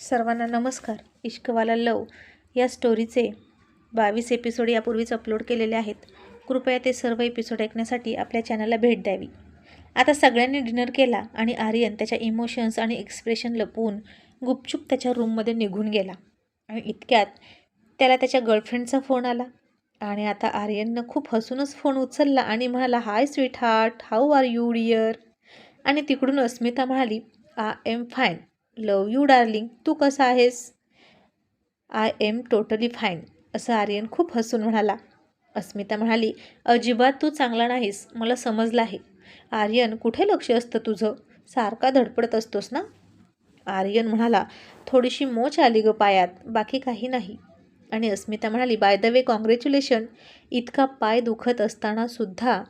सर्वांना नमस्कार. इश्कवाला लव या स्टोरीचे बावीस एपिसोड यापूर्वीच अपलोड केलेले आहेत. कृपया ते सर्व एपिसोड ऐकण्यासाठी आपल्या चॅनलला भेट द्यावी. आता सगळ्यांनी डिनर केला आणि आर्यन त्याच्या इमोशन्स आणि एक्सप्रेशन लपवून गुपचूप त्याच्या रूममध्ये निघून गेला. आणि इतक्यात त्याला त्याच्या गर्लफ्रेंडचा फोन आला. आणि आता आर्यननं खूप हसूनच फोन उचलला आणि म्हणाला hi sweetheart how are you dear आणि तिकडून अस्मिता म्हणाली I am fine love you darling. तू कसा आहेस? आय एम टोटली फाईन असं आर्यन खूप हसून म्हणाला. अस्मिता म्हणाली अजिबात तू चांगला नाहीस. मला समजलं आहे. आर्यन कुठे लक्ष असतं तुझं? सारखा धडपडत असतोस ना? आर्यन म्हणाला थोडीशी मोच आली ग पायात. बाकी काही नाही. आणि अस्मिता म्हणाली बाय द वे कॉंग्रॅच्युलेशन इतका पाय दुखत असताना सुद्धा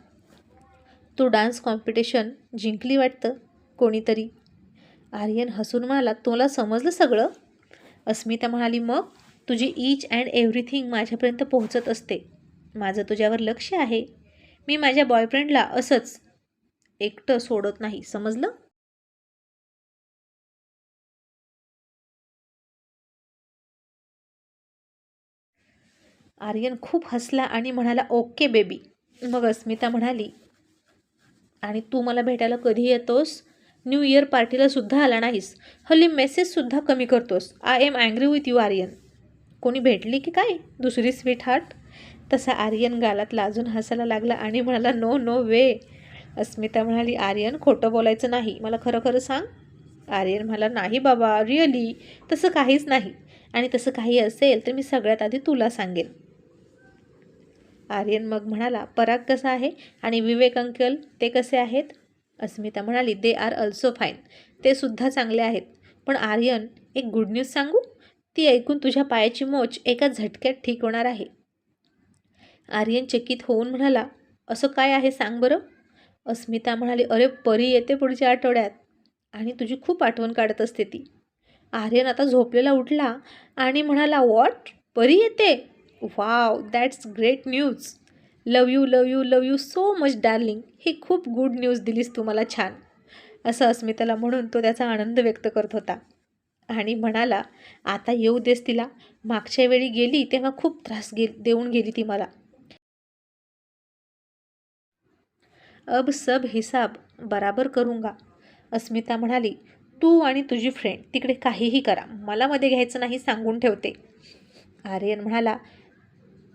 तू डान्स कॉम्पिटिशन जिंकली वाटतं? कोणीतरी. आर्यन हसून म्हणाला तुला समजलं सगळं? अस्मिता म्हणाली मग तुझी ईच अँड एव्हरीथिंग माझ्यापर्यंत पोहोचत असते. माझं तुझ्यावर लक्ष आहे. मी माझ्या बॉयफ्रेंडला असंच एकटं सोडत नाही. समजलं? आर्यन खूप हसला आणि म्हणाला ओके बेबी. मग अस्मिता म्हणाली आणि तू मला भेटायला कधी येतोस? न्यू इयर पार्टीला सुद्धा आला नाहीस. हल्ली मेसेजसुद्धा कमी करतोस. I am angry with you Aryan. कोणी भेटली की काय? दुसरी स्वीट हार्ट तसा आर्यन गालात लाजून हसायला लागला आणि म्हणाला नो नो वे अस्मिता म्हणाली आर्यन खोटं बोलायचं नाही. मला खरं खरं सांग. आर्यन म्हणाला नाही बाबा रिअली तसं काहीच नाही. आणि तसं काही असेल तर मी सगळ्यात आधी तुला सांगेन. आर्यन मग म्हणाला पराग कसा आहे? आणि विवेक अंकल ते कसे आहेत? अस्मिता म्हणाली दे आर अल्सो फाईन ते सुद्धा चांगले आहेत. पण आर्यन एक गुड न्यूज सांगू? ती ऐकून तुझ्या पायाची मोच एका झटक्यात ठीक होणार आहे. आर्यन चकित होऊन म्हणाला असं काय आहे सांग बरं. अस्मिता म्हणाली अरे परी येते पुढच्या आठवड्यात आणि तुझी खूप आठवण काढत असते ती. आर्यन आता झोपलेला उठला आणि म्हणाला वॉट परी येते? Wow that's great news love you love you love you so much darling ही खूप गुड न्यूज दिलीस तू मला छान. असं अस्मिताला म्हणून तो त्याचा आनंद व्यक्त करत होता. आणि म्हणाला आता येऊ देस तिला. मागच्या वेळी गेली तेव्हा खूप त्रास गे देऊन गेली ती मला. अब सब हिसाब बराबर करूंगा. अस्मिता म्हणाली तू आणि तुझी फ्रेंड तिकडे काहीही करा. मला मध्ये घ्यायचं नाही सांगून ठेवते. आर्यन म्हणाला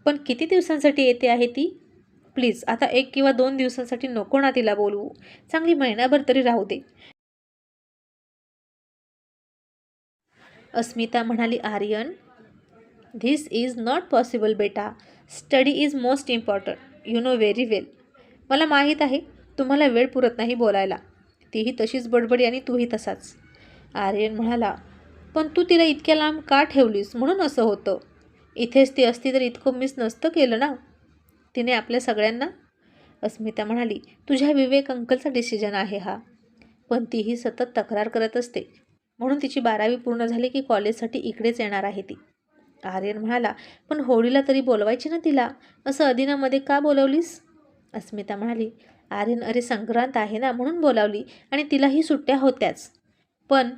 पण किती दिवसांसाठी येते आहे ती? प्लीज आता एक किंवा दोन दिवसांसाठी नको ना तिला बोलवू चांगली महिनाभर तरी राहू दे. अस्मिता म्हणाली Aryan this is not possible बेटा. Study is most important you know very well मला माहीत आहे तुम्हाला वेळ पुरत नाही बोलायला. तीही तशीच बडबडी आणि तूही तसाच. आर्यन म्हणाला पण तू तिला इतक्या लांब का ठेवलीस? म्हणून असं होतं. इथेच ती असती तर इतकं मिस नसतं केलं ना? तिने आपल्या सगळ्यांना अस्मिता म्हणाली तुझ्या विवेक अंकलचा डिसिजन आहे हा. पण तीही सतत तक्रार करत असते. म्हणून तिची बारावी पूर्ण झाली की कॉलेजसाठी इकडेच येणार आहे ती. आर्यन म्हणाला पण होळीला तरी बोलवायची ना तिला? असं अदिनामध्ये का बोलवलीस? अस्मिता म्हणाली आर्यन अरे संक्रांत आहे ना म्हणून बोलावली आणि तिलाही सुट्ट्या होत्याच. पण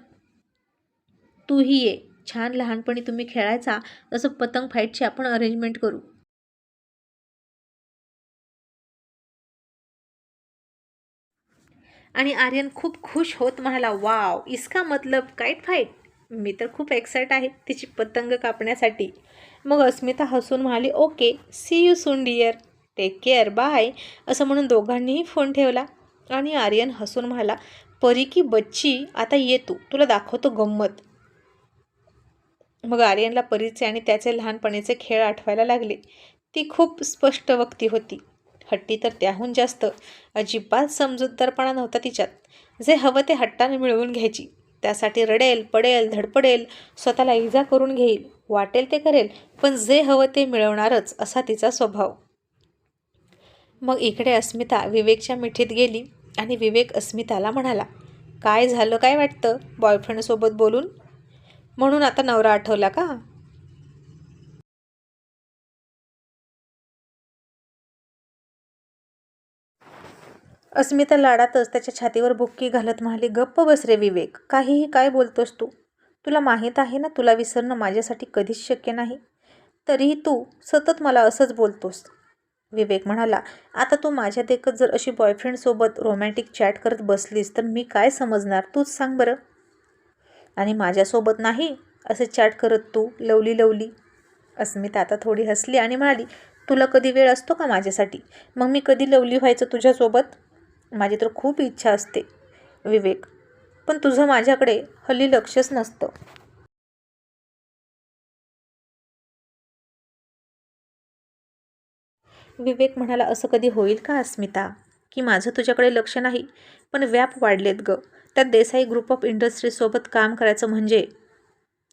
तूही ये. छान लहानपणी तुम्ही खेळायचा तसं पतंग फाईटची आपण अरेंजमेंट करू. आणि आर्यन खूप खुश होत म्हणाला वाव इसका मतलब काईट फाईट मी तर खूप एक्साईट आहे तिची पतंग कापण्यासाठी. मग अस्मिता हसून म्हणाली okay see you soon dear take care bye असं म्हणून दोघांनीही फोन ठेवला आणि आर्यन हसून म्हणाला परी की बच्ची आता ये तू तुला दाखवतो गंमत. मग आर्यनला परीचे आणि त्याचे लहानपणीचे खेळ आठवायला लागले. ती खूप स्पष्ट वक्ती होती. हट्टी तर त्याहून जास्त. अजिबात समजूतदारपणा नव्हता तिच्यात. जे हवं ते हट्टाने मिळवून घ्यायची. त्यासाठी रडेल पडेल धडपडेल स्वतःला इजा करून घेईल वाटेल ते करेल पण जे हवं ते मिळवणारच असा तिचा स्वभाव. मग इकडे अस्मिता विवेकच्या मिठीत गेली आणि विवेक अस्मिताला म्हणाला काय झालं काय वाटतं? बॉयफ्रेंडसोबत बोलून? म्हणून आता नवरा आठवला का? अस्मिता लाडातच त्याच्या छातीवर बुक्की घालत म्हणाली गप्प बस रे विवेक काहीही काय बोलतोस तू. तुला माहीत आहे ना तुला विसरणं माझ्यासाठी कधीच शक्य नाही. तरीही तू सतत मला असंच बोलतोस. विवेक म्हणाला आता तू माझ्या देखत जर अशी बॉयफ्रेंडसोबत रोमॅन्टिक चॅट करत बसलीस तर मी काय समजणार? तूच सांग बरं. आणि माझ्यासोबत नाही असं चॅट करत तू लवली लवली. अस्मिता आता थोडी हसली आणि म्हणाली तुला कधी वेळ असतो का माझ्यासाठी? मग मी कधी लवली व्हायचं तुझ्यासोबत? माझी तर खूप इच्छा असते विवेक. पण तुझं माझ्याकडे हल्ली लक्षच नसतं. विवेक म्हणाला असं कधी होईल का अस्मिता? की माझं तुझ्याकडे लक्ष नाही पण व्याप वाढलेत ग. त्यात देसाई ग्रुप ऑफ इंडस्ट्रीजसोबत काम करायचं म्हणजे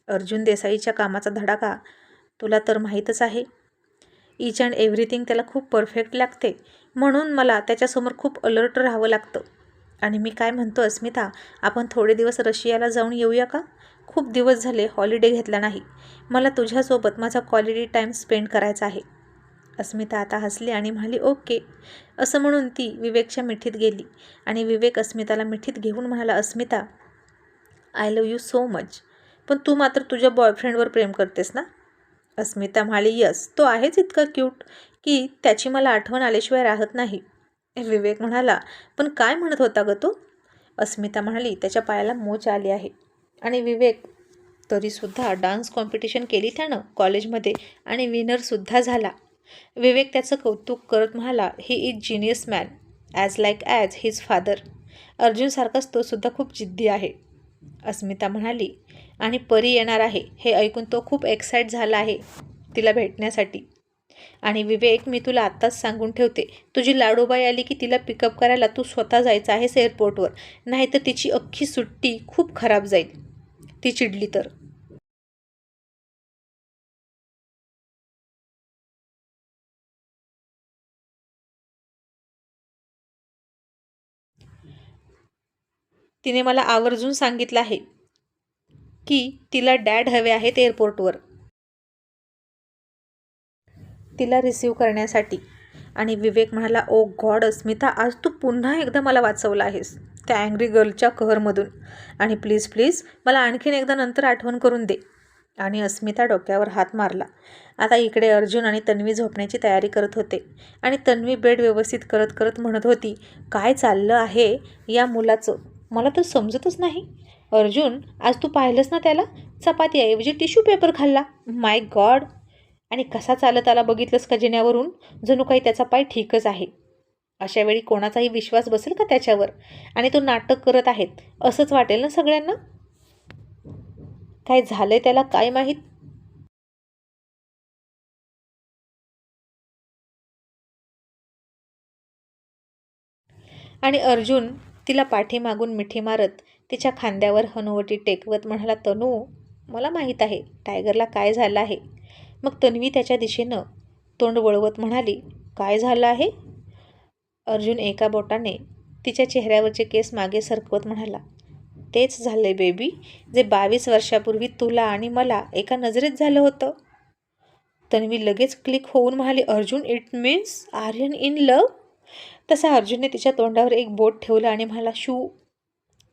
अर्जुन देसाईच्या कामाचा धडाका तुला तर माहीतच आहे. ईच अँड एव्हरीथिंग त्याला खूप परफेक्ट लागते. म्हणून मला त्याच्यासमोर खूप अलर्ट राहावं लागतं. आणि मी काय म्हणतो अस्मिता आपण थोडे दिवस रशियाला जाऊन येऊया का? खूप दिवस झाले हॉलिडे घेतला नाही. मला तुझ्यासोबत माझा क्वालिटी टाईम स्पेंड करायचा आहे. अस्मिता आता हसली आणि म्हणाली ओके. असं म्हणून ती विवेकच्या मिठीत गेली. आणि विवेक अस्मिताला मिठीत घेऊन म्हणाला Asmita I love you so much पण तू मात्र तुझ्या बॉयफ्रेंडवर प्रेम करतेस ना? अस्मिता म्हणाली यस तो आहेच इतका क्यूट की त्याची मला आठवण आल्याशिवाय राहत नाही. विवेक म्हणाला पण काय म्हणत होता ग तू? अस्मिता म्हणाली त्याच्या पायाला मोच आली आहे. आणि विवेक तरीसुद्धा डान्स कॉम्पिटिशन केली त्यानं कॉलेजमध्ये आणि विनरसुद्धा झाला. विवेक त्याचं कौतुक करत म्हणाला he is genius man as like as his father. अर्जुनसारखाच तो सुद्धा खूप जिद्दी आहे. अस्मिता म्हणाली आणि परी येणार आहे. हे ऐकून तो खूप एक्साईट झाला आहे तिला भेटण्यासाठी. आणि विवेक मी तुला आत्ताच सांगून ठेवते. तुझी लाडूबाई आली की तिला पिकअप करायला तू स्वतः जायचं आहेस एअरपोर्टवर नाहीतर तिची अख्खी सुट्टी खूप खराब जाईल. ती चिडली तर. तिने मला आवर्जून सांगितलं आहे की तिला डॅड हवे आहेत एअरपोर्टवर तिला रिसीव करण्यासाठी. आणि विवेक म्हणाला ओ गॉड अस्मिता आज तू पुन्हा एकदा मला वाचवलं आहेस. त्या अँग्री गर्लच्या कहरमधून. आणि प्लीज प्लीज मला आणखीन एकदा नंतर आठवण करून दे. आणि अस्मिता डोक्यावर हात मारला. आता इकडे अर्जुन आणि तन्वी झोपण्याची तयारी करत होते. आणि तन्वी बेड व्यवस्थित करत करत म्हणत होती काय चाललं आहे या मुलाचं? मला तर समजतच नाही. अर्जुन आज तू पाहिलंस ना त्याला? चपातीऐवजी टिश्यू पेपर खाल्ला. माय गॉड आणि कसा चालत आला बघितलंस का जिन्यावरून? जणू काही त्याचा पाय ठीकच आहे. अशा वेळी कोणाचाही विश्वास बसेल का त्याच्यावर? आणि तो नाटक करत आहेत. असंच वाटेल ना सगळ्यांना? काय झालंय त्याला काय माहीत? आणि अर्जुन तिला पाठीमागून मिठी मारत तिच्या खांद्यावर हनुवटी टेकवत म्हणाला तनू मला माहीत आहे टायगरला काय झालं आहे? मग तन्वी त्याच्या दिशेनं तोंड वळवत म्हणाली काय झालं आहे? अर्जुन एका बोटाने तिच्या चेहऱ्यावरचे केस मागे सरकवत म्हणाला तेच झाले बेबी जे बावीस वर्षापूर्वी तुला आणि मला एका नजरेत झालं होतं. तन्वी लगेच क्लिक होऊन म्हणाली Arjun it means Aryan in love तसा अर्जुनने तिच्या तोंडावर एक बोट ठेवलं आणि म्हणाला शू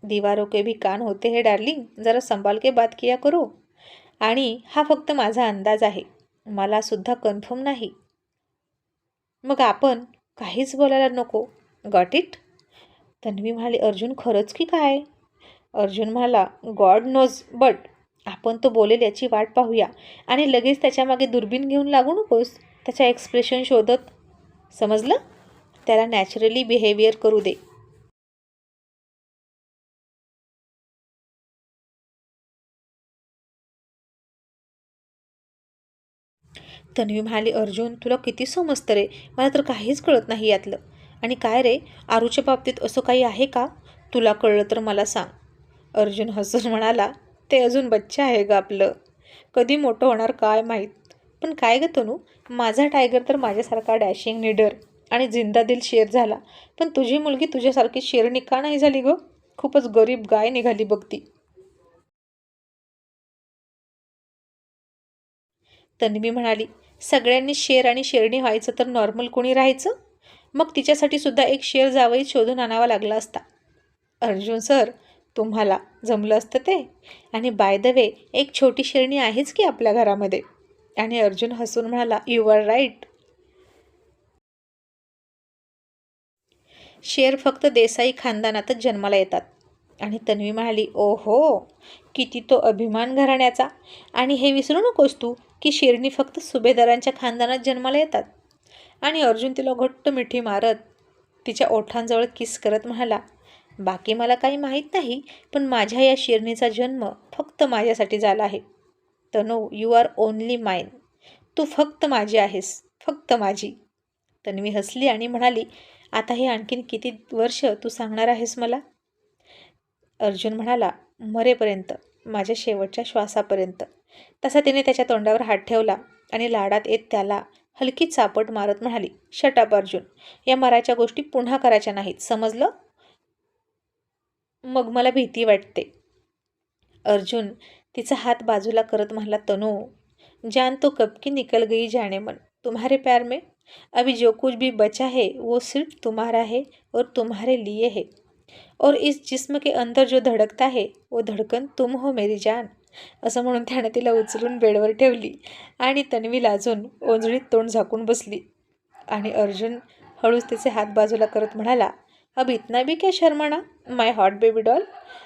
दीवारों के भी कान होते हे डार्लिंग जरा संभाल के बात किया करो. आणि हा फक्त माझा अंदाज आहे. मला सुद्धा कन्फर्म नाही. मग आपण काहीच बोलायला नको. गॉट इट तन्वी म्हणाली अर्जुन खरंच की काय? अर्जुन म्हणाला गॉड नोज बट आपण तो बोलेल याची वाट पाहूया. आणि लगेच त्याच्यामागे दुर्बीन घेऊन लागू नकोस. त्याच्या एक्सप्रेशन शोधत. समजलं? त्याला नॅचरली बिहेवियर करू दे. तन्वी म्हणाली अर्जुन तुला किती समजतं रे? मला तर काहीच कळत नाही यातलं. आणि काय रे? आरूच्या बाबतीत असं काही आहे का? तुला कळलं तर मला सांग. अर्जुन हसून म्हणाला ते अजून बच्चा आहे गं आपलं. कधी मोठं होणार काय माहीत? पण काय गं तनू? माझा टायगर तर माझ्यासारखा डॅशिंग निडर आणि जिंदादिल शेर झाला. पण तुझी मुलगी तुझ्यासारखी शेरणी का नाही झाली गं? खूपच गरीब गाय निघाली बघ ती. तन्वी म्हणाली सगळ्यांनी शेर आणि शेरणी व्हायचं तर नॉर्मल कोणी राहायचं? मग तिच्यासाठी सुद्धा एक शेर जावई शोधून आणावा लागला असता. अर्जुन सर तुम्हाला जमलं असतं ते. आणि बाय द वे एक छोटी शेरणी आहेच की आपल्या घरामध्ये? आणि अर्जुन हसून म्हणाला यू आर राईट शेर फक्त देसाई खानदानातच जन्माला येतात. आणि तन्वी म्हणाली ओ हो किती तो अभिमान घराण्याचा. आणि हे विसरू नकोस तू. की शेरणी फक्त सुभेदारांच्या खानदानात जन्माला येतात. आणि अर्जुन तिला घट्ट मिठी मारत तिच्या ओठांजवळ किस करत म्हणाला बाकी मला काही माहीत नाही पण माझ्या या शेरणीचा जन्म फक्त माझ्यासाठी झाला आहे. Tanu you are only mine तू फक्त माझी आहेस फक्त माझी. तन्वी हसली आणि म्हणाली आता हे आणखीन किती वर्ष तू सांगणार आहेस मला? अर्जुन म्हणाला मरेपर्यंत माझ्या शेवटच्या श्वासापर्यंत. तसा तिने त्याच्या तोंडावर हात ठेवला आणि लाडात येत त्याला हलकी चापट मारत म्हणाली शटाप अर्जुन. या मराच्या गोष्टी पुन्हा करायच्या नाहीत समजलं? मग मला भीती वाटते. अर्जुन तिचा हात बाजूला करत म्हणाला तनू जान तो कब की निकल गई जाने मन. तुम्हारे प्यार में? अभी जो कुछ भी बचा है वो सिर्फ तुम्हारा है और तुम्हारे लिए है. और इस जिस्म के अंदर जो धडकता है वो धडकन तुम हो मेरी जान. असं म्हणून त्यानं तिला उचलून बेडवर ठेवली आणि तन्वी लाजून ओंजळीत तोंड झाकून बसली. आणि अर्जुन हळूच तिचे हात बाजूला करत म्हणाला अब इतना भी क्या शर्माना माय हॉट बेबी डॉल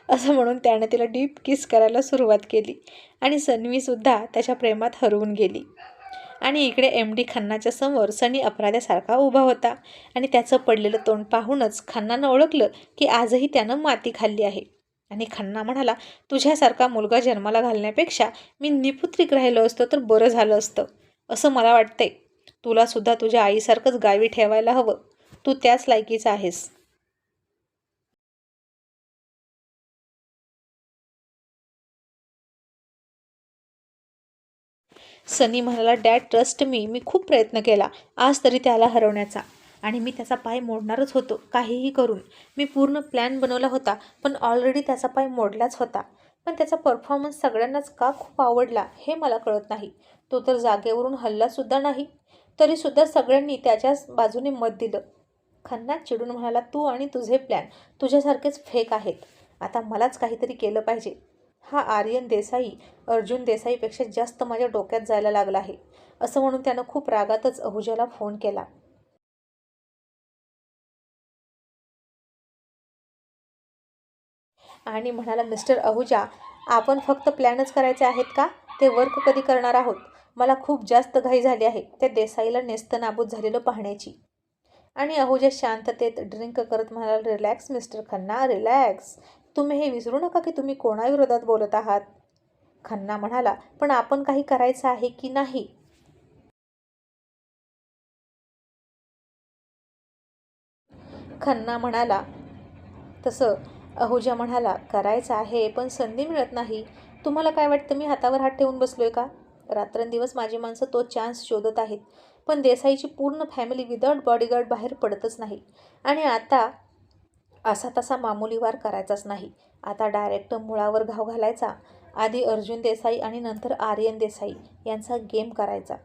असं म्हणून त्याने तिला डीप किस करायला सुरुवात केली आणि सन्वीसुद्धा त्याच्या प्रेमात हरवून गेली. आणि इकडे एम डी खन्नाच्या समोर सनी अपराध्यासारखा उभा होता आणि त्याचं पडलेलं तोंड पाहूनच खन्नानं ओळखलं की आजही त्यानं माती खाल्ली आहे. आणि खन्ना म्हणाला तुझ्यासारखा मुलगा जन्माला घालण्यापेक्षा मी निपुत्रिक राहिलो असतो तर बरं झालं असतं. असं मला वाटतंय. तुलासुद्धा तुझ्या आईसारखंच गावी ठेवायला हवं. तू त्याच लायकीचा आहेस. सनी म्हणाला डॅड ट्रस्ट मी. मी खूप प्रयत्न केला. आज तरी त्याला हरवण्याचा. आणि मी त्याचा पाय मोडणारच होतो काहीही करून. मी पूर्ण प्लॅन बनवला होता पण ऑलरेडी त्याचा पाय मोडलाच होता. पण त्याचा परफॉर्मन्स सगळ्यांनाच का खूप आवडला हे मला कळत नाही. तो तर जागेवरून हल्लासुद्धा नाही तरीसुद्धा सगळ्यांनी त्याच्याच बाजूने मत दिलं. खन्ना चिडून म्हणाला तू आणि तुझे प्लॅन तुझ्यासारखेच फेक आहेत. आता मलाच काहीतरी केलं पाहिजे. हा आर्यन देसाई अर्जुन देसाईपेक्षा जास्त माझ्या डोक्यात जायला लागला आहे. असं म्हणून त्यानं खूप रागातच अहुजाला फोन केला. आणि म्हणाला मिस्टर अहुजा आपण फक्त प्लॅनच करायचे आहेत का? ते वर्क कधी करणार आहोत? मला खूप जास्त घाई झाली आहे. त्या देसाईला नेस्तनाबूत झालेलं पाहण्याची. आणि अहुजा शांततेत ड्रिंक करत म्हणाला रिलॅक्स मिस्टर खन्ना रिलॅक्स. तुम्ही हे विसरू नका की तुम्ही कोणाविरोधात बोलत आहात. खन्ना म्हणाला पण आपण काही करायचं आहे की नाही? खन्ना म्हणाला तसं अहुजा म्हणाला करायचं आहे पण संधी मिळत नाही. तुम्हाला काय वाटतं मी हातावर हात ठेवून बसलोय का? रात्रंदिवस माझी माणसं तो चान्स शोधत आहेत पण देसाईची पूर्ण फॅमिली विदाउट बॉडीगार्ड बाहेर पडतच नाही. आणि आता असा तसा मामुली वार करायचाच नाही. आता डायरेक्ट मुळावर घाव घालायचा. आधी अर्जुन देसाई आणि नंतर आर्यन देसाई यांचा गेम करायचा.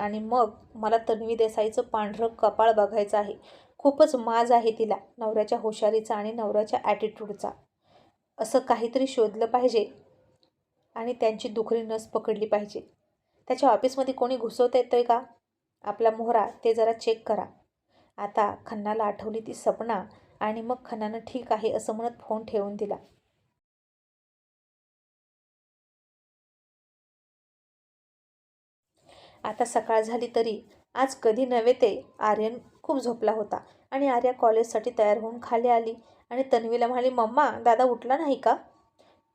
आणि मग मला तन्वी देसाईचं पांढरं कपाळ बघायचं आहे. खूपच माज आहे तिला नवऱ्याच्या हुशारीचा आणि नवऱ्याच्या ॲटिट्यूडचा असं काहीतरी शोधलं पाहिजे आणि त्यांची दुखरी नस पकडली पाहिजे. त्याच्या ऑफिसमध्ये कोणी घुसवता येतं का? आपला मोहरा ते जरा चेक करा. आता खन्नाला आठवली ती सपना आणि मग खन्नानं ठीक आहे असं म्हणत फोन ठेवून दिला. आता सकाळ झाली तरी आज कधी नव्हे ते आर्यन खूप झोपला होता आणि आर्या कॉलेजसाठी तयार होऊन खाली आली. आणि तन्वीला म्हणाली मम्मा दादा उठला नाही का?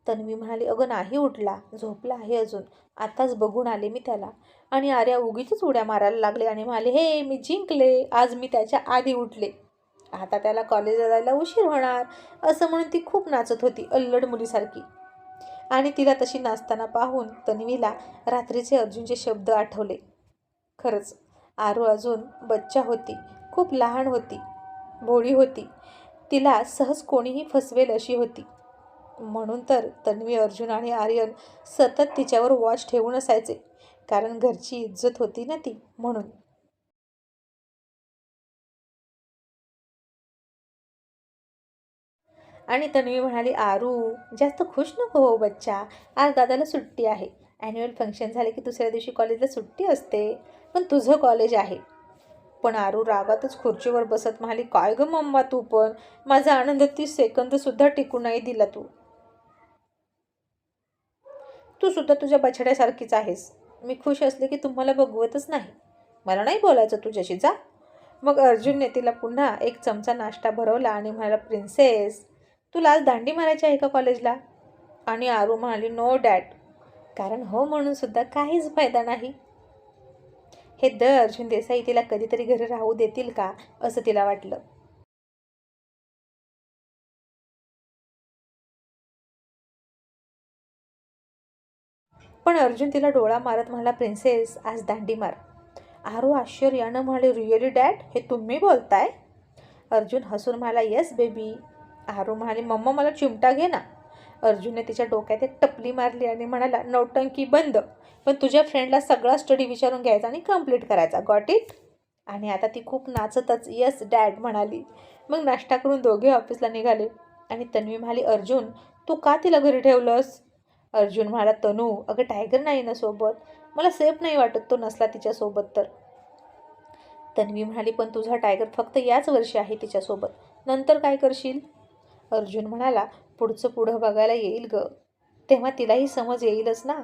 तन्वी म्हणाली अगं नाही उठला. झोपला आहे अजून. आताच बघून आले मी त्याला. आणि आर्या उगीच उड्या मारायला लागले आणि म्हणाले हे मी जिंकले. आज मी त्याच्या आधी उठले. आता त्याला कॉलेजला जायला उशीर होणार. असं म्हणून ती खूप नाचत होती अल्लड मुलीसारखी. आणि तिला तशी नाचताना पाहून तन्वीला रात्रीचे अर्जुनचे शब्द आठवले. खरंच आरू अजून बच्चा होती. खूप लहान होती भोळी होती. तिला सहज कोणीही फसवेल अशी होती. म्हणून तर तन्वी अर्जुन आणि आर्यन सतत तिच्यावर वॉच ठेवून असायचे कारण घरची इज्जत होती ना ती म्हणून. आणि तन्वी म्हणाली आरू जास्त खुश नको हो बच्चा. आज दादाला सुट्टी आहे. ॲन्युअल फंक्शन झाले की दुसऱ्या दिवशी कॉलेजला सुट्टी असते. पण तुझं कॉलेज आहे. पण आरू रागातच खुर्चीवर बसत म्हणाली काय ग मम्मा तू पण? माझा आनंद तीस सेकंदसुद्धा टिकू नाही दिला तू. तू सुद्धा तुझ्या बछड्यासारखीच आहेस. मी खुश असले की तुम्हाला बघवतच नाही. मला नाही बोलायचं तुझ्याशी. जा. मग अर्जुनने तिला पुन्हा एक चमचा नाश्ता भरवला आणि म्हणाला प्रिन्सेस तुला आज दांडी मारायची आहे का कॉलेजला? आणि आरू म्हणाली नो डॅट कारण हो म्हणून सुद्धा काहीच फायदा नाही. हे द अर्जुन देसाई तिला कधीतरी घरी राहू देतील का असं तिला वाटलं. पण अर्जुन तिला डोळा मारत म्हणाला प्रिन्सेस आज दांडी मार. आरो आश्चर्यानं म्हणाले रिअली डॅड हे तुम्ही बोलताय? अर्जुन हसून म्हणाला येस बेबी. आरो म्हणाले मम्मा मला चिमटा घे ना. अर्जुनने तिच्या डोक्यात एक टपली मारली आणि म्हणाला नौटंकी बंद. पण तुझ्या फ्रेंडला सगळा स्टडी विचारून घ्यायचा आणि कंप्लीट करायचा. गॉट इट आणि आता ती खूप नाचतच येस डॅड म्हणाली. मग नाश्ता करून दोघे ऑफिसला निघाले आणि तन्वी म्हणाली अर्जुन तू का तिला घरी ठेवलंस? अर्जुन म्हणाला तनू अगं टायगर नाही ना सोबत. मला सेफ नाही वाटत तो नसला तिच्यासोबत तर. तन्वी म्हणाली पण तुझा टायगर फक्त याच वर्षी आहे तिच्यासोबत. नंतर काय करशील? अर्जुन म्हणाला पुढचं पुढं बघायला येईल ग. तेव्हा तिलाही समज येईलच ना.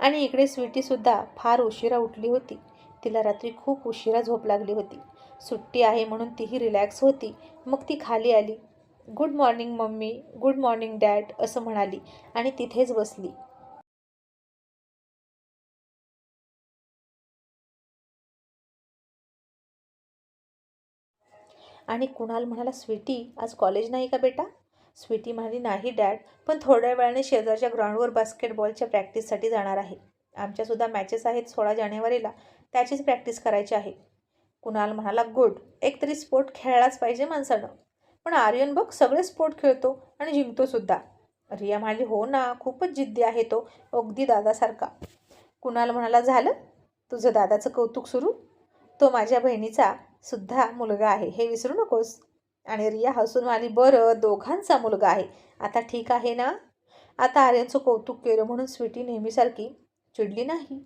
आणि इकडे स्वीटीसुद्धा फार उशिरा उठली होती. तिला रात्री खूप उशिरा झोप लागली होती. सुट्टी आहे म्हणून तीही रिलॅक्स होती. मग ती खाली आली. Good morning mummy. Good morning dad असं म्हणाली आणि तिथेच बसली. आणि कुणाल म्हणाला स्वीटी आज कॉलेज नाही का बेटा? स्वीटी म्हणाली नाही डॅड पण थोड्या वेळाने शेजारच्या ग्राउंडवर बास्केटबॉलच्या प्रॅक्टिससाठी जाणार आहे. आमच्यासुद्धा मॅचेस आहेत सोळा जानेवारीला. त्याचीच प्रॅक्टिस करायची आहे. कुणाल म्हणाला गुड एक तरी स्पोर्ट खेळलाच पाहिजे माणसानं. पण आर्यन बघ सगळे स्पोर्ट खेळतो आणि जिंकतो सुद्धा रिया म्हणाली हो ना खूपच जिद्दी आहे तो अगदी दादासारखा. कुणाल म्हणाला झालं? तुझं दादाचं कौतुक सुरू? तो माझ्या बहिणीचा सुद्धा मुलगा आहे हे विसरू नकोस. आणि रिया हसून म्हणाली बरं दोघांचा मुलगा आहे. आता ठीक आहे ना? आता आर्यनचं कौतुक केलं म्हणून स्वीटी नेहमीसारखी चिडली नाही.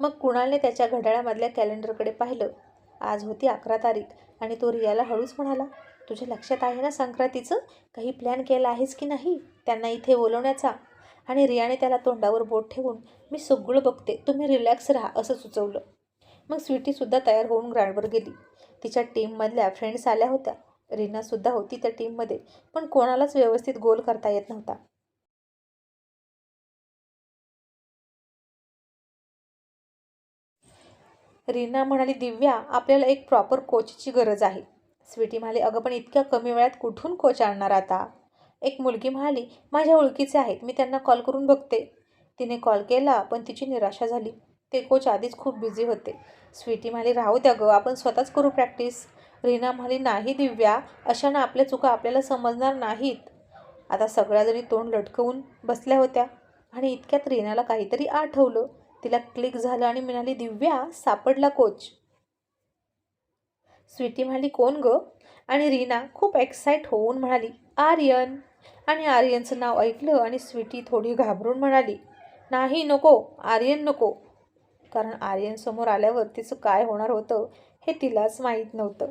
मग कुणालने त्याच्या घड्याळामधल्या कॅलेंडरकडे पाहिलं? आज होती अकरा तारीख आणि तो रियाला हळूच म्हणाला तुझ्या लक्षात आहे ना संक्रांतीचं? काही प्लॅन केला आहेस की नाही? त्यांना इथे बोलवण्याचा. आणि रियाने त्याला तोंडावर बोट ठेवून मी सगळं बघते तुम्ही रिलॅक्स राहा असं सुचवलं. मग स्वीटीसुद्धा तयार होऊन ग्राउंडवर गेली. तिच्या टीममधल्या फ्रेंड्स आल्या होत्या. रीनासुद्धा होती त्या टीममध्ये पण कोणालाच व्यवस्थित गोल करता येत नव्हता. रीना म्हणाली दिव्या आपल्याला एक प्रॉपर कोचची गरज आहे. स्वीटी म्हणाली अगं पण इतक्या कमी वेळात कुठून कोच आणणार आता? एक मुलगी म्हणाली माझ्या ओळखीचे आहेत मी त्यांना कॉल करून बघते. तिने कॉल केला पण तिची निराशा झाली. ते कोच आधीच खूप बिझी होते. स्वीटी म्हणाली राहू द्या गं आपण स्वतःच करू प्रॅक्टिस रीना म्हणाली नाही दिव्या अशानं आपल्या चुका आपल्याला समजणार नाहीत. आता सगळ्याजणी तोंड लटकवून बसल्या होत्या. आणि इतक्यात रीनाला काहीतरी आठवलं. तिला क्लिक झालं आणि म्हणाली दिव्या सापडला कोच स्वीटी म्हणाली कोण ग? आणि रीना खूप एक्साईट होऊन म्हणाली आर्यन. आणि आर्यनचं नाव ऐकलं आणि स्वीटी थोडी घाबरून म्हणाली नाही नको आर्यन नको. कारण आर्यन समोर आल्यावर तिचं काय होणार होतं हे तिलाच माहीत नव्हतं.